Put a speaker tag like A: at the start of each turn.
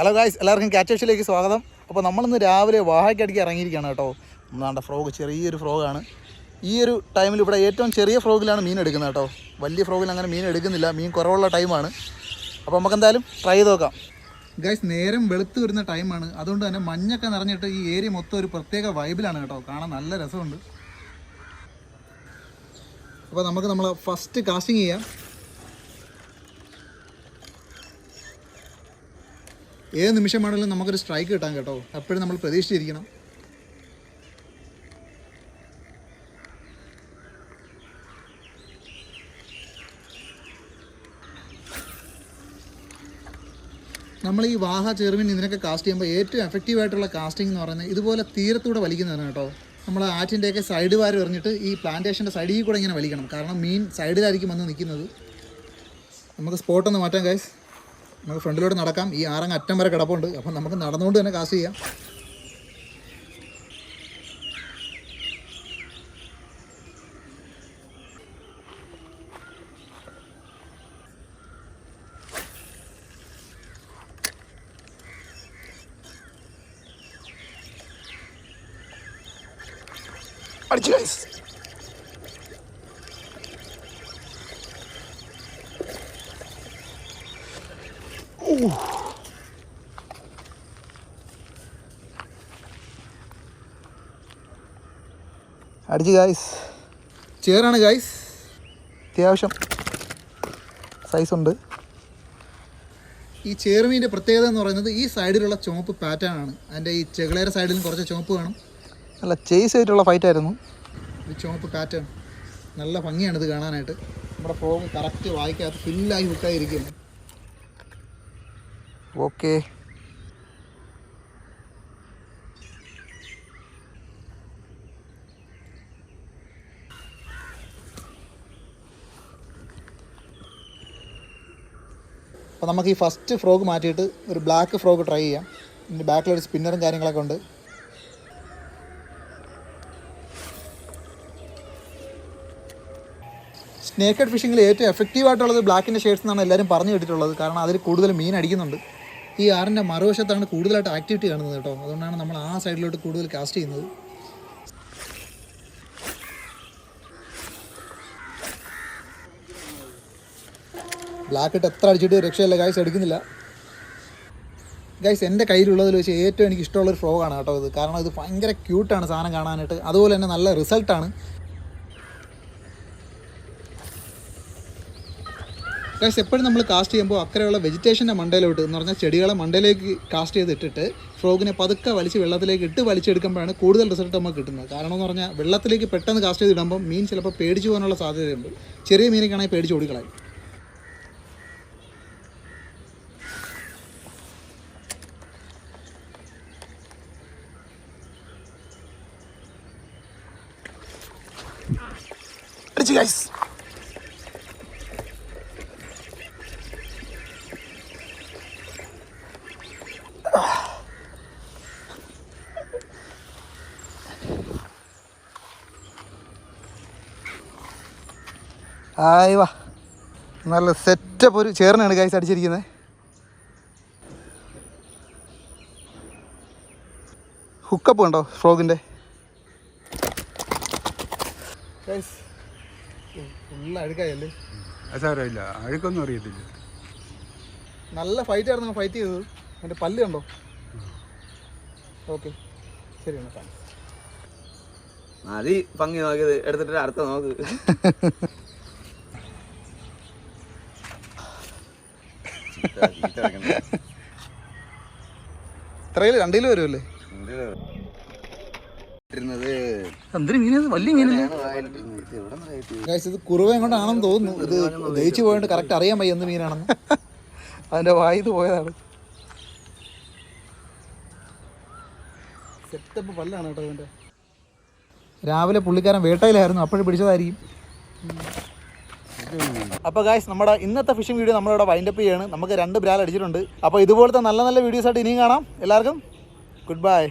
A: Hello guys എല്ലാവർക്കും ഫിഷിലേക്ക് സ്വാഗതം. അപ്പോൾ നമ്മളിന്ന് രാവിലെ വാഹയ്ക്കടിക്ക് ഇറങ്ങിയിരിക്കുകയാണ് കേട്ടോ. ഒന്നാണ്ട ഫ്രോഗ് ചെറിയൊരു ഫ്രോഗാണ് ഈ ഒരു ടൈമിൽ ഇവിടെ ഏറ്റവും ചെറിയ ഫ്രോഗിലാണ് മീൻ എടുക്കുന്നത് കേട്ടോ. വലിയ ഫ്രോഗിൽ അങ്ങനെ മീൻ എടുക്കുന്നില്ല. മീൻ കുറവുള്ള ടൈമാണ് അപ്പോൾ നമുക്ക് എന്തായാലും ട്രൈ ചെയ്ത് നോക്കാം. ഗൈസ് നേരം വെളുത്ത് വരുന്ന ടൈമാണ് അതുകൊണ്ട് തന്നെ മഞ്ഞൊക്കെ നിറഞ്ഞിട്ട് ഈ ഏരിയ മൊത്തം ഒരു പ്രത്യേക വൈബിലാണ് കേട്ടോ. കാണാൻ നല്ല രസമുണ്ട്. അപ്പോൾ നമുക്ക് നമ്മൾ ഫസ്റ്റ് കാസ്റ്റിംഗ് ചെയ്യാം. ഏത് നിമിഷമാണെങ്കിലും നമുക്കൊരു സ്ട്രൈക്ക് കിട്ടാൻ കേട്ടോ. അപ്പോഴും നമ്മൾ പ്രതീക്ഷിച്ചിരിക്കണം. നമ്മൾ ഈ വാഹ ചെറുമീൻ ഇതിനൊക്കെ കാസ്റ്റ് ചെയ്യുമ്പോൾ ഏറ്റവും എഫക്റ്റീവ് ആയിട്ടുള്ള കാസ്റ്റിംഗ് എന്ന് പറയുന്നത് ഇതുപോലെ തീരത്തൂടെ വലിക്കുന്നതാണ് കേട്ടോ. നമ്മൾ ആറ്റിന്റെയൊക്കെ സൈഡ് വാരി എറിഞ്ഞിട്ട് ഈ പ്ലാന്റേഷന്റെ സൈഡിൽ കൂടെ ഇങ്ങനെ വലിക്കണം. കാരണം മീൻ സൈഡിലായിരിക്കും വന്ന് നിൽക്കുന്നത്. നമുക്ക് സ്പോട്ടൊന്ന് മാറ്റാം ഗൈസ് നമുക്ക് ഫ്രണ്ടിലോട്ട് നടക്കാം. ഈ ആറങ്ങ് അറ്റം വരെ കിടപ്പുണ്ട്. അപ്പം നമുക്ക് നടന്നുകൊണ്ട് തന്നെ കാശ് ചെയ്യാം. അടിച്ചു അടിച്ച് ഗായ്സ് ചേറാണ് ഗായ്സ് അത്യാവശ്യം ഉണ്ട്. ഈ ചേർമീന്റെ പ്രത്യേകത എന്ന് പറയുന്നത് ഈ സൈഡിലുള്ള ചുവപ്പ് പാറ്റേൺ ആണ്. അതിന്റെ ഈ ചെകളേര സൈഡിലും കുറച്ച് ചുവപ്പ് കാണും നല്ല ചേസ് ആയിട്ടുള്ള ഫൈറ്റ് ആയിരുന്നു. ഈ ചുവപ്പ് പാറ്റേൺ നല്ല ഭംഗിയാണ് ഇത് കാണാനായിട്ട്. നമ്മുടെ ഫോം കറക്റ്റ് വായിക്കാത്ത ഫില്ലായി ഹുക്കായിരിക്കുന്നു ഓക്കെ അപ്പോൾ നമുക്ക് ഈ ഫസ്റ്റ് ഫ്രോഗ് മാറ്റിയിട്ട് ഒരു ബ്ലാക്ക് ഫ്രോഗ് ട്രൈ ചെയ്യാം. ഇതിന്റെ ബാക്കിലൊരു സ്പിന്നറും കാര്യങ്ങളൊക്കെ ഉണ്ട്. സ്നേക്കഡ് ഫിഷിങ്ങിൽ ഏറ്റവും എഫക്റ്റീവ് ആയിട്ടുള്ളത് ബ്ലാക്കിന്റെ ഷെയ്ഡ്സ് എന്നാണ് എല്ലാവരും പറഞ്ഞു കേട്ടിട്ടുള്ളത്. കാരണം അതിൽ കൂടുതൽ മീൻ അടിക്കുന്നുണ്ട്. ഈ ആറിന്റെ മറുവശത്താണ് കൂടുതലായിട്ട് ആക്ടിവിറ്റി കാണുന്നത് കേട്ടോ. അതുകൊണ്ടാണ് നമ്മൾ ആ സൈഡിലോട്ട് കൂടുതൽ കാസ്റ്റ് ചെയ്യുന്നത്. ബ്ലാക്ക് ഇട്ട് എത്ര അടിച്ചിട്ട് രക്ഷയില്ല. ഗൈസ് എടുക്കുന്നില്ല. ഗൈസ് എന്റെ കയ്യിലുള്ളതിൽ വെച്ച് ഏറ്റവും എനിക്ക് ഇഷ്ടമുള്ളൊരു ഫ്രോഗാണ് കേട്ടോ ഇത്. കാരണം ഇത് ഭയങ്കര ക്യൂട്ടാണ് സാധനം കാണാനായിട്ട്. അതുപോലെ തന്നെ നല്ല റിസൾട്ടാണ് ഗൈസ് എപ്പോഴും നമ്മൾ കാസ്റ്റ് ചെയ്യുമ്പോൾ അക്കരെയുള്ള വെജിറ്റേഷന്റെ മണ്ടയിലോട്ട് എന്ന് പറഞ്ഞാൽ ചെടികളെ മണ്ടയിലേക്ക് കാസ്റ്റ് ചെയ്ത് ഇട്ടിട്ട് ഫ്രോഗിനെ പതുക്കെ വലിച്ച് വെള്ളത്തിലേക്ക് ഇട്ട് വലിച്ചെടുക്കുമ്പോഴാണ് കൂടുതൽ റിസൾട്ട് നമുക്ക് കിട്ടുന്നത്. കാരണം എന്ന് പറഞ്ഞാൽ വെള്ളത്തിലേക്ക് പെട്ടെന്ന് കാസ്റ്റ് ചെയ്ത് ഇടുമ്പോൾ മീൻ ചിലപ്പോൾ പേടിച്ചു പോകാനുള്ള സാധ്യതയുണ്ട്. ചെറിയ മീനൊക്കെയാണെങ്കിൽ പേടിച്ച് ഓടിക്കളയും. ഗൈസ് ആയി വാ. നല്ല സെറ്റപ്പ് ഒരു ചേർന്നാണ് കൈസ് അടിച്ചിരിക്കുന്നത്. ഹുക്കപ്പ് ഉണ്ടോ ഫ്രോഗിന്റെ അഴുക്കായല്ലേ?
B: സാരമില്ല അഴുക്കൊന്നും അറിയത്തില്ല.
A: നല്ല ഫൈറ്റ് ആയിരുന്നു ഫൈറ്റ് ചെയ്തത്. എന്റെ പല്ല് കണ്ടോ? ഓക്കെ ശരി എന്നാൽ
C: മതി ഭംഗി നോക്കിയത് എടുത്തിട്ട് അടുത്ത നോക്ക്.
A: ഇത്രയിൽ രണ്ടിൽ വരുമല്ലേ എന്തൊരു മീനത് വലിയ മീനല്ലേ? ഇത് കുറുവയും എങ്ങോട്ടാണെന്ന് തോന്നുന്നു. ഇത് ദയിച്ചു പോയിട്ട് കറക്റ്റ് അറിയാൻ വയ്യ എന്ത് മീനാണെന്ന്. അതിന്റെ വായത് പോയതാണ്. സെറ്റപ്പ് പല്ലാണ് കേട്ടോ ഇതിന്റെ രാവിലെ പുള്ളിക്കാരൻ വേട്ടയിലായിരുന്നു. അപ്പോഴും പിടിച്ചതായിരിക്കും. അപ്പോൾ ഗായ്സ് നമ്മുടെ ഇന്നത്തെ ഫിഷിംഗ് വീഡിയോ നമ്മളിവിടെ വൈൻഡപ്പ് ചെയ്യാണ്. നമുക്ക് രണ്ട് ബ്രാൽ അടിച്ചിട്ടുണ്ട്. അപ്പോൾ ഇതുപോലത്തെ നല്ല നല്ല വീഡിയോസ് ആയിട്ട് ഇനിയും കാണാം. എല്ലാവർക്കും ഗുഡ് ബൈ